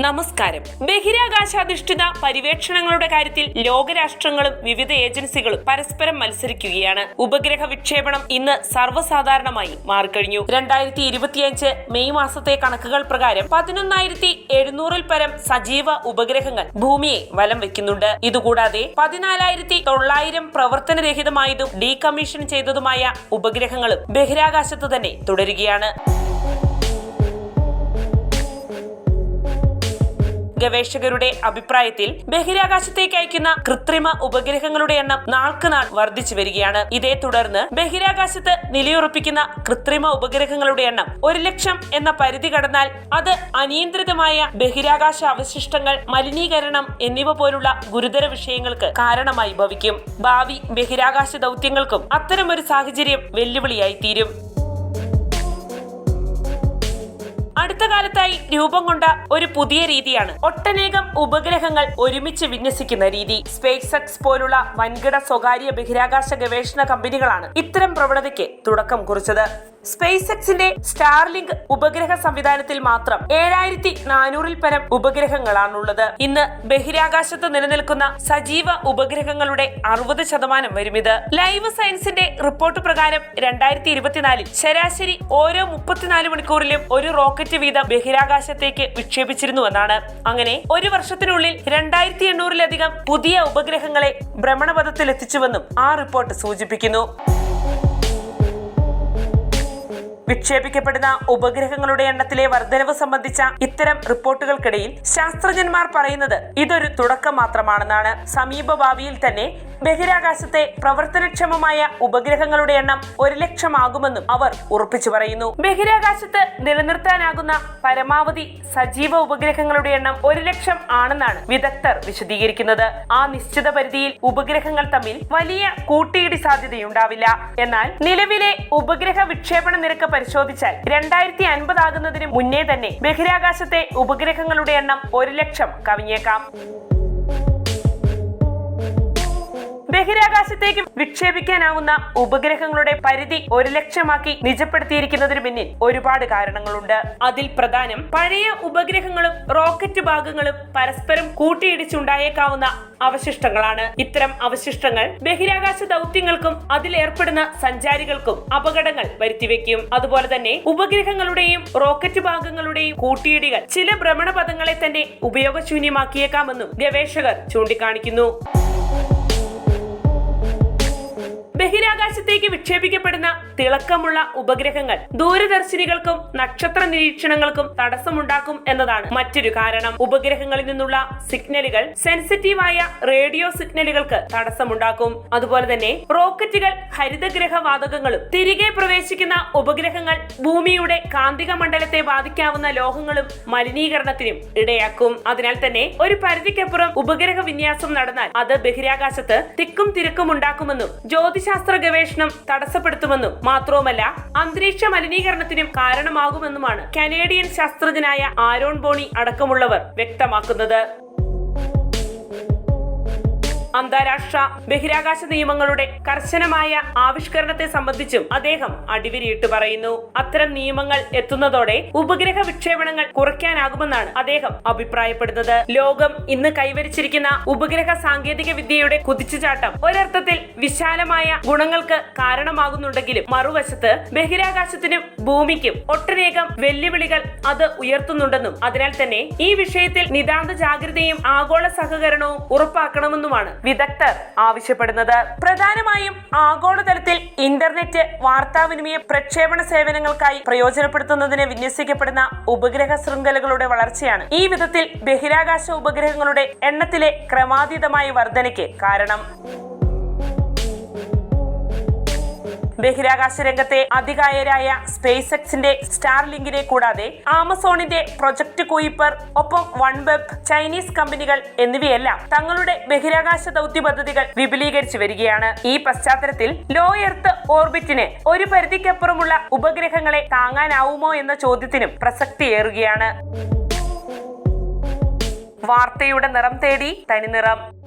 നമസ്കാരം. ബഹിരാകാശാധിഷ്ഠിത പര്യവേക്ഷണങ്ങളുടെ കാര്യത്തിൽ ലോകരാഷ്ട്രങ്ങളും വിവിധ ഏജൻസികളും പരസ്പരം മത്സരിക്കുകയാണ്. ഉപഗ്രഹ വിക്ഷേപണം ഇന്ന് സർവസാധാരണമായി മാറിക്കഴിഞ്ഞു. രണ്ടായിരത്തി ഇരുപത്തിയഞ്ച് മെയ് മാസത്തെ കണക്കുകൾ പ്രകാരം പതിനൊന്നായിരത്തി എഴുന്നൂറിൽ പരം സജീവ ഉപഗ്രഹങ്ങൾ ഭൂമിയെ വലം വെക്കുന്നുണ്ട്. ഇതുകൂടാതെ പതിനാലായിരത്തി തൊള്ളായിരം പ്രവർത്തനരഹിതമായതും ഡീകമ്മീഷൻ ചെയ്തതുമായ ഉപഗ്രഹങ്ങളും ബഹിരാകാശത്ത് തന്നെ തുടരുകയാണ്. ഗവേഷകരുടെ അഭിപ്രായത്തിൽ ബഹിരാകാശത്തേക്ക് അയക്കുന്ന കൃത്രിമ ഉപഗ്രഹങ്ങളുടെ എണ്ണം നാൾക്കുനാൾ വർദ്ധിച്ചു വരികയാണ്. ഇതേ തുടർന്ന് ബഹിരാകാശത്ത് നിലയുറപ്പിക്കുന്ന കൃത്രിമ ഉപഗ്രഹങ്ങളുടെ എണ്ണം ഒരു ലക്ഷം എന്ന പരിധി കടന്നാൽ അത് അനിയന്ത്രിതമായ ബഹിരാകാശ അവശിഷ്ടങ്ങൾ മലിനീകരണം എന്നിവ പോലുള്ള ഗുരുതര വിഷയങ്ങൾക്ക് കാരണമായി ഭവിക്കും. ഭാവി ബഹിരാകാശ ദൗത്യങ്ങൾക്കും അത്തരമൊരു സാഹചര്യം വെല്ലുവിളിയായി തീരും അടുത്ത കാലത്തായി രൂപം കൊണ്ട ഒരു പുതിയ രീതിയാണ് ഒട്ടനേകം ഉപഗ്രഹങ്ങൾ ഒരുമിച്ച് വിന്യസിക്കുന്ന രീതി. സ്പേസ് എക്സ് പോലുള്ള വൻകിട സ്വകാര്യ ബഹിരാകാശ ഗവേഷണ കമ്പനികളാണ് ഇത്തരം പ്രവണതയ്ക്ക് തുടക്കം കുറിച്ചത്. സ്പേസ് എക്സിന്റെ സ്റ്റാർലിങ്ക് ഉപഗ്രഹ സംവിധാനത്തിൽ മാത്രം ഏഴായിരത്തി നാനൂറിൽ പരം ഉപഗ്രഹങ്ങളാണുള്ളത്. ഇന്ന് ബഹിരാകാശത്ത് നിലനിൽക്കുന്ന സജീവ ഉപഗ്രഹങ്ങളുടെ അറുപത് ശതമാനം വരും ഇത്. ലൈവ് സയൻസിന്റെ റിപ്പോർട്ട് പ്രകാരം രണ്ടായിരത്തി ഇരുപത്തിനാലിൽ ശരാശരി ഓരോ മുപ്പത്തിനാല് മണിക്കൂറിലും ഒരു റോക്കറ്റ് വീതം ബഹിരാകാശത്തേക്ക് വിക്ഷേപിച്ചിരുന്നുവെന്നാണ് അങ്ങനെ ഒരു വർഷത്തിനുള്ളിൽ രണ്ടായിരത്തി എണ്ണൂറിലധികം പുതിയ ഉപഗ്രഹങ്ങളെ ഭ്രമണപഥത്തിൽ എത്തിച്ചുവെന്നും ആ റിപ്പോർട്ട് സൂചിപ്പിക്കുന്നു. വിക്ഷേപിക്കപ്പെടുന്ന ഉപഗ്രഹങ്ങളുടെ എണ്ണത്തിലെ വർധനവ് സംബന്ധിച്ച ഇത്തരം റിപ്പോർട്ടുകൾക്കിടയിൽ ശാസ്ത്രജ്ഞന്മാർ പറയുന്നത് ഇതൊരു തുടക്കം മാത്രമാണെന്നാണ്. സമീപ ഭാവിയിൽ തന്നെ ബഹിരാകാശത്തെ പ്രവർത്തനക്ഷമമായ ഉപഗ്രഹങ്ങളുടെ എണ്ണം ഒരു ലക്ഷമാകുമെന്നും അവർ ഉറപ്പിച്ചു പറയുന്നു. ബഹിരാകാശത്ത് നിലനിർത്താനാകുന്ന പരമാവധി സജീവ ഉപഗ്രഹങ്ങളുടെ എണ്ണം ഒരു ലക്ഷം ആണെന്നാണ് വിദഗ്ധർ വിശദീകരിക്കുന്നത്. ആ നിശ്ചിത പരിധിയിൽ ഉപഗ്രഹങ്ങൾ തമ്മിൽ വലിയ കൂട്ടിയിടി സാധ്യതയുണ്ടാവില്ല. എന്നാൽ നിലവിലെ ഉപഗ്രഹ വിക്ഷേപണ നിരക്ക് പരിശോധിച്ചാൽ രണ്ടായിരത്തി അൻപത് ആകുന്നതിന് മുന്നേ തന്നെ ബഹിരാകാശത്തെ ഉപഗ്രഹങ്ങളുടെ എണ്ണം ഒരു ലക്ഷം കവിഞ്ഞേക്കാം. ബഹിരാകാശത്തേക്ക് വിക്ഷേപിക്കാനാവുന്ന ഉപഗ്രഹങ്ങളുടെ പരിധി ഒരു ലക്ഷ്യമാക്കി നിജപ്പെടുത്തിയിരിക്കുന്നതിന് പിന്നിൽ ഒരുപാട് കാരണങ്ങളുണ്ട്. അതിൽ പ്രധാനം പഴയ ഉപഗ്രഹങ്ങളും റോക്കറ്റ് ഭാഗങ്ങളും പരസ്പരം കൂട്ടിയിടിച്ചുണ്ടായേക്കാവുന്ന അവശിഷ്ടങ്ങളാണ്. ഇത്തരം അവശിഷ്ടങ്ങൾ ബഹിരാകാശ ദൗത്യങ്ങൾക്കും അതിലേർപ്പെടുന്ന സഞ്ചാരികൾക്കും അപകടങ്ങൾ വരുത്തിവെക്കും. അതുപോലെ തന്നെ ഉപഗ്രഹങ്ങളുടെയും റോക്കറ്റ് ഭാഗങ്ങളുടെയും കൂട്ടിയിടികൾ ചില ഭ്രമണപഥങ്ങളെ തന്നെ ഉപയോഗശൂന്യമാക്കിയേക്കാമെന്നും ഗവേഷകർ ചൂണ്ടിക്കാണിക്കുന്നു. ബഹിരാകാശത്തേക്ക് വിക്ഷേപിക്കപ്പെടുന്ന തിളക്കമുള്ള ഉപഗ്രഹങ്ങൾ ദൂരദർശിനികൾക്കും നക്ഷത്ര നിരീക്ഷണങ്ങൾക്കും തടസ്സമുണ്ടാക്കും എന്നതാണ് മറ്റൊരു കാരണം. ഉപഗ്രഹങ്ങളിൽ നിന്നുള്ള സിഗ്നലുകൾ സെൻസിറ്റീവായ റേഡിയോ സിഗ്നലുകൾക്ക് തടസ്സമുണ്ടാക്കും. അതുപോലെ തന്നെ റോക്കറ്റുകൾ ഹരിതഗ്രഹ വാതകങ്ങളും തിരികെ പ്രവേശിക്കുന്ന ഉപഗ്രഹങ്ങൾ ഭൂമിയുടെ കാന്തിക മണ്ഡലത്തെ ബാധിക്കാവുന്ന ലോഹങ്ങളും മലിനീകരണത്തിനും ഇടയാക്കും. അതിനാൽ തന്നെ ഒരു പരിധിക്കപ്പുറം ഉപഗ്രഹ വിന്യാസം നടന്നാൽ അത് ബഹിരാകാശത്ത് തിക്കും തിരക്കും ഉണ്ടാക്കുമെന്നും ജ്യോതിശാസ്ത്ര ഗവേഷണം തടസ്സപ്പെടുത്തുമെന്നും മാത്രവുമല്ല അന്തരീക്ഷ മലിനീകരണത്തിനും കാരണമാകുമെന്നുമാണ് കനേഡിയൻ ശാസ്ത്രജ്ഞനായ ആരോൺ ബോണി അടക്കമുള്ളവർ വ്യക്തമാക്കുന്നത്. അന്താരാഷ്ട്ര ബഹിരാകാശ നിയമങ്ങളുടെ കർശനമായ ആവിഷ്കരണത്തെ സംബന്ധിച്ചും അദ്ദേഹം അടിവരിയിട്ട് പറയുന്നു. അത്തരം നിയമങ്ങൾ എത്തുന്നതോടെ ഉപഗ്രഹ വിക്ഷേപണങ്ങൾ കുറയ്ക്കാനാകുമെന്നാണ് അദ്ദേഹം അഭിപ്രായപ്പെടുന്നത്. ലോകം ഇന്ന് കൈവരിച്ചിരിക്കുന്ന ഉപഗ്രഹ സാങ്കേതിക വിദ്യയുടെ കുതിച്ചുചാട്ടം ഒരർത്ഥത്തിൽ വിശാലമായ ഗുണങ്ങൾക്ക് കാരണമാകുന്നുണ്ടെങ്കിലും മറുവശത്ത് ബഹിരാകാശത്തിനും ഭൂമിക്കും ഒട്ടനേകം വെല്ലുവിളികൾ അത് ഉയർത്തുന്നുണ്ടെന്നും അതിനാൽ തന്നെ ഈ വിഷയത്തിൽ നിതാന്ത ജാഗ്രതയും ആഗോള സഹകരണവും ഉറപ്പാക്കണമെന്നുമാണ് വിദഗ്ധർ ആവശ്യപ്പെടുന്നത്. പ്രധാനമായും ആഗോളതലത്തിൽ ഇന്റർനെറ്റ് വാർത്താവിനിമയ പ്രക്ഷേപണ സേവനങ്ങൾക്കായി പ്രയോജനപ്പെടുത്തുന്നതിന് വിന്യസിക്കപ്പെടുന്ന ഉപഗ്രഹ ശൃംഖലകളുടെ വളർച്ചയാണ് ഈ വിധത്തിൽ ബഹിരാകാശ ഉപഗ്രഹങ്ങളുടെ എണ്ണത്തിലെ ക്രമാതീതമായ വർധനയ്ക്ക് കാരണം. ബഹിരാകാശ രംഗത്തെ അധികായരായ സ്പേസ് എക്സിന്റെ സ്റ്റാർലിങ്കിനെ കൂടാതെ ആമസോണിന്റെ പ്രൊജക്ട് കുയിപ്പർ ഒപ്പം വൺ വെബ് ചൈനീസ് കമ്പനികൾ എന്നിവയെല്ലാം തങ്ങളുടെ ബഹിരാകാശ ദൗത്യ പദ്ധതികൾ വിപുലീകരിച്ചു വരികയാണ്. ഈ പശ്ചാത്തലത്തിൽ ലോ എർത്ത് ഓർബിറ്റിന് ഒരു പരിധിക്കപ്പുറമുള്ള ഉപഗ്രഹങ്ങളെ താങ്ങാനാവുമോ എന്ന ചോദ്യത്തിനും പ്രസക്തിയേറുകയാണ്. വാർത്തയുടെ നിറം തേടി തനിനിറം.